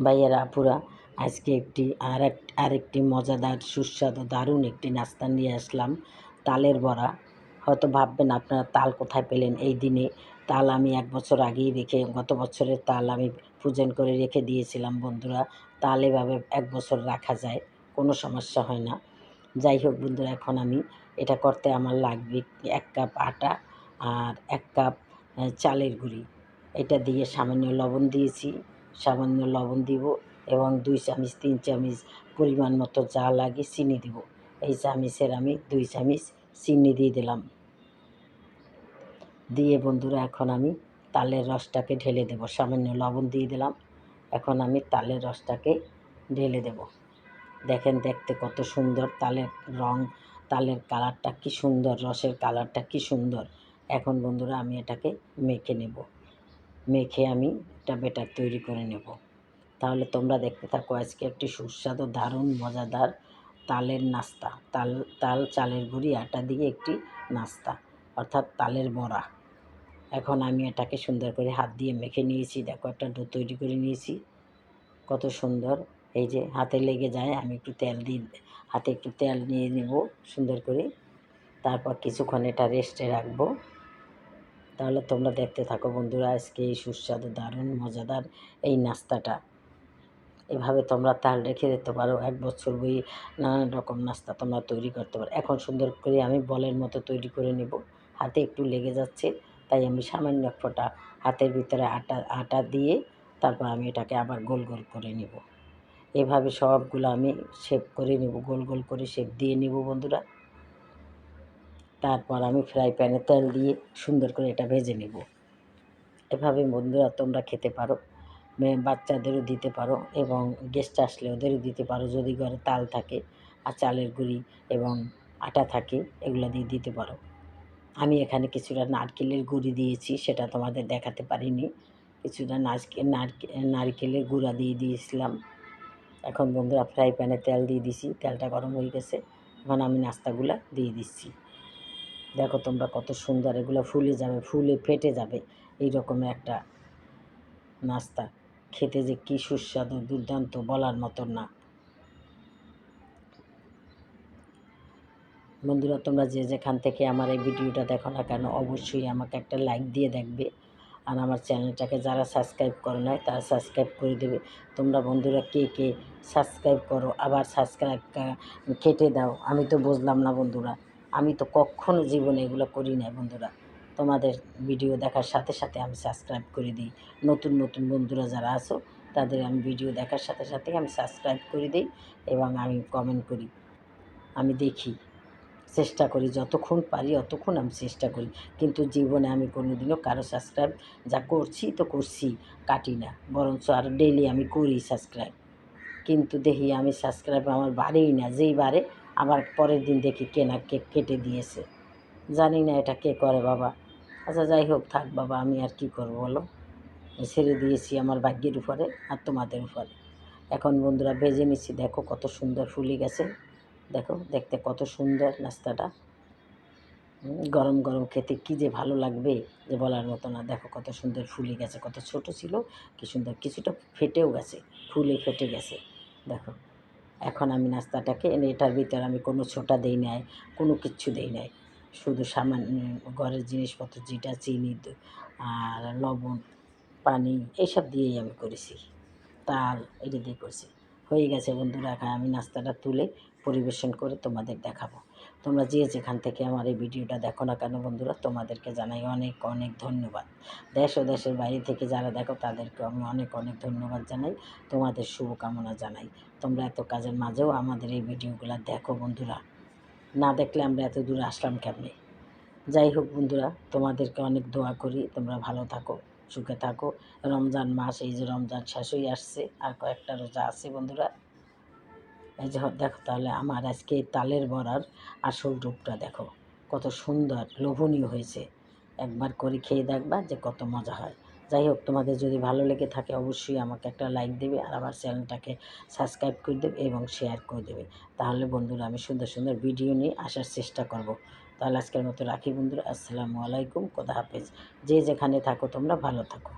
ভাইয়েরা, আপুরা, আজকে একটি আর এক আরেকটি মজাদার, সুস্বাদু, দারুণ একটি নাস্তা নিয়ে আসলাম। তালের বড়া। হয়তো ভাববেন আপনারা তাল কোথায় পেলেন এই দিনে? তাল আমি এক বছর আগেই রেখে, গত বছরের তাল আমি পূজন করে রেখে দিয়েছিলাম বন্ধুরা। তাল এভাবে এক বছর রাখা যায়, কোনো সমস্যা হয় না। যাই হোক বন্ধুরা, এখন আমি এটা করতে আমার লাগবে এক কাপ আটা আর এক কাপ চালের গুঁড়ি। এটা দিয়ে সামান্য লবণ দিয়েছি। সামান্য লবণ দিব এবং দুই চামচ, তিন চামচ পরিমাণ মতো যা লাগে চিনি দিব। এই চামচের আমি দুই চামচ চিনি দিয়ে দিলাম। দিয়ে বন্ধুরা, এখন আমি তালের রসটাকে ঢেলে দেব। সামান্য লবণ দিয়ে দিলাম। এখন আমি তালের রসটাকে ঢেলে দেব। দেখেন, দেখতে কত সুন্দর তালের রং, তালের কালারটা কি সুন্দর, রসের কালারটা কি সুন্দর। এখন বন্ধুরা, আমি এটাকে মেখে নেব। মেখে আমি একটা বেটার তৈরি করে নেব। তাহলে তোমরা দেখতে থাকো, আজকে একটি সুস্বাদু, দারুণ, মজাদার তালের নাস্তা। তাল তাল, চালের গুঁড়ি, আটা দিয়ে একটি নাস্তা, অর্থাৎ তালের বড়া। এখন আমি এটাকে সুন্দর করে হাত দিয়ে মেখে নিয়েছি। দেখো, একটা ডো তৈরি করে নিয়েছি। কত সুন্দর। এই যে হাতে লেগে যায়, আমি একটু তেল দিই হাতে একটু তেল নিয়ে নেব সুন্দর করে। তারপর কিছুক্ষণ এটা রেস্টে রাখব। তাহলে তোমরা দেখতে থাকো বন্ধুরা, আজকে এই সুস্বাদু, দারুণ, মজাদার এই নাস্তাটা। এভাবে তোমরা তাল রেখে দিতে পারো, এক বছর বই নানান রকম নাস্তা তোমরা তৈরি করতে পারো। এখন সুন্দর করে আমি বলের মতো তৈরি করে নেব, হাতে একটু লেগে যাচ্ছে, তাই আমি সামান্য এক ফোঁটা হাতের ভিতরে আটা আটা দিয়ে তারপর আমি এটাকে আবার গোল গোল করে নেব। এভাবে সবগুলো আমি শেপ করে নেব, গোল গোল করে শেপ দিয়ে নেব বন্ধুরা। তারপর আমি ফ্রাই প্যানে তেল দিয়ে সুন্দর করে এটা ভেজে নেব। এভাবে বন্ধুরা তোমরা খেতে পারো বাচ্চাদেরও দিতে পারো এবং গেস্ট আসলে ওদেরও দিতে পারো যদি ঘরে তাল থাকে আর চালের গুঁড়ি এবং আটা থাকে এগুলো দিয়ে দিতে পারো। আমি এখানে কিছুটা নারকেলের গুঁড়ি দিয়েছি, সেটা তোমাদের দেখাতে পারিনি। কিছুটা নারকেল নারকেলের গুঁড়া দিয়ে দিয়েছিলাম। এখন বন্ধুরা ফ্রাই প্যানে তেল দিয়ে দিছি, তেলটা গরম হয়ে গেছে। এখন আমি নাস্তাগুলা দিয়ে দিচ্ছি। দেখো তোমরা কত সুন্দর, এগুলো ফুলে যাবে, ফুলে ফেটে যাবে। এই রকমের একটা নাস্তা। খেতে যে কী সুস্বাদু, দুর্দান্ত বলার মতন না। বন্ধুরা, তোমরা যে যেখান থেকে আমার এই ভিডিওটা দেখো না কেন, অবশ্যই আমাকে একটা লাইক দিয়ে দেখবে। আর আমার চ্যানেলটাকে যারা সাবস্ক্রাইব করে নাই, তারা সাবস্ক্রাইব করে দেবে। তোমরা বন্ধুরা কে কে সাবস্ক্রাইব করো, আবার সাবস্ক্রাইব কেটে দাও, আমি তো বুঝলাম না বন্ধুরা। আমি তো কখনো জীবনে এগুলো করি না বন্ধুরা। তোমাদের ভিডিও দেখার সাথে সাথে আমি সাবস্ক্রাইব করে দিই। নতুন নতুন বন্ধুরা যারা আছো, তাদের আমি ভিডিও দেখার সাথে সাথে আমি সাবস্ক্রাইব করে দিই এবং আমি কমেন্ট করি। আমি দেখি, চেষ্টা করি, যতক্ষণ পারি অতক্ষণ আমি চেষ্টা করি। কিন্তু জীবনে আমি কোনোদিনও কারও সাবস্ক্রাইব যা করছি তো করছি, কাটি না। বরঞ্চ আর ডেলি আমি করি সাবস্ক্রাইব কিন্তু দেখি আমি সাবস্ক্রাইব আমার বাড়েই না, যেই বারে আবার পরের দিন দেখি কেনা কেক কেটে দিয়েছে। জানি না এটা কে করে বাবা। আচ্ছা যাই হোক, থাক বাবা, আমি আর কি করব বলো? ছেড়ে দিয়েছি আমার ভাগ্যের উপরে আর তোমাদের উপরে। এখন বন্ধুরা ভেজে নিচ্ছি। দেখো কত সুন্দর ফুলে গেছে। দেখো, দেখতে কত সুন্দর নাস্তাটা। গরম গরম খেতে কী যে ভালো লাগবে যে বলার মতো না। দেখো কত সুন্দর ফুলে গেছে। কত ছোট ছিল, কি সুন্দর, কিছুটা ফেটেও গেছে, ফুলে ফেটে গেছে। দেখো। এখন আমি নাস্তাটাকে এটার ভিতরে আমি কোনো ছোটা দিই নাই, কোনো কিচ্ছু দিই নাই। শুধু সামান্য ঘরের জিনিসপত্র, যেটা চিনি আর লবণ, পানি, এইসব দিয়েই আমি করেছি। তাল, এটা দিয়ে করেছি। হয়ে গেছে বন্ধুরা আমি নাস্তাটা তুলে পরিবেশন করে তোমাদের দেখাবো। তোমরা যে যেখান থেকে আমার এই ভিডিওটা দেখো না কেন বন্ধুরা, তোমাদেরকে জানাই অনেক অনেক ধন্যবাদ। দেশ ও দেশের বাইরে থেকে যারা দেখো, তাদেরকে আমি অনেক অনেক ধন্যবাদ জানাই, তোমাদের শুভকামনা জানাই। তোমরা এত কাজের মাঝেও আমাদের এই ভিডিওগুলো দেখো বন্ধুরা। না দেখলে আমরা এত দূর আসলাম কেমনে? যাই হোক বন্ধুরা, তোমাদেরকে অনেক দোয়া করি, তোমরা ভালো থাকো। সুখে থাকো। রমজান মাস, এই যে রমজান শেষ হয়ে আসছে, আর কয়েকটা রোজা আছে বন্ধুরা। এই যে দেখো তাহলে আমার আজকে এই তালের বড়ার আসল রূপটা দেখো, কত সুন্দর, লোভনীয় হয়েছে। একবার করে খেয়ে দেখবা যে কত মজা হয়। যাই হোক, তোমাদের যদি ভালো লেগে থাকে অবশ্যই আমাকে একটা লাইক দেবে আর আমার চ্যানেলটাকে সাবস্ক্রাইব করে দেবে এবং শেয়ার করে দেবে। তাহলে বন্ধুরা আমি সুন্দর সুন্দর ভিডিও নিয়ে আসার চেষ্টা করব। তাহলে আজকের মতো রাখি বন্ধুরা। আসসালামু আলাইকুম কদা হাফেজ। যে যেখানে থাকো, তোমরা ভালো থাকো।